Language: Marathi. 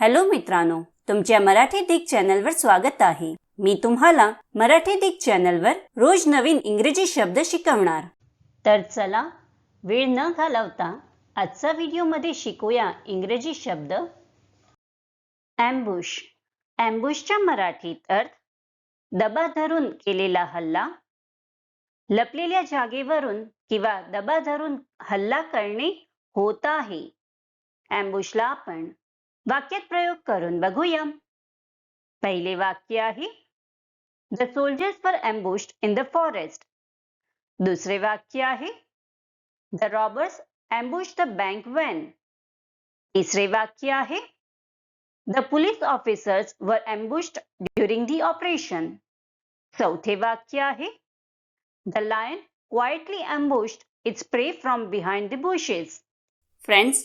हॅलो मित्रांनो तुमच्या मराठी दिग चॅनलवर स्वागत आहे. मी तुम्हाला मराठी दिग चॅनलवर रोज नवीन इंग्रजी शब्द शिकवणार. तर चला वेळ न घालवता आजचा व्हिडिओमध्ये शिकूया इंग्रजी शब्द. ॲम्बुश ॲम्बुशच्या मराठीत अर्थ दबा धरून केलेला हल्ला लपलेल्या जागेवरून किंवा दबा धरून हल्ला करणे होत आहे. ॲम्बुशला आपण वाक्यात प्रयोग करून बघूया. पहिले वाक्य आहे द सोल्जर्स वर एम्बुस्ड इन द फॉरेस्ट दुसरे वाक्य आहे the robbers ambush the bank van तिसरे वाक्य आहे द पोलीस ऑफिसर्स वर अम्बुश्ड ड्युरिंग दी ऑपरेशन चौथे वाक्य आहे the lion quietly ambushed its prey from behind the bushes friends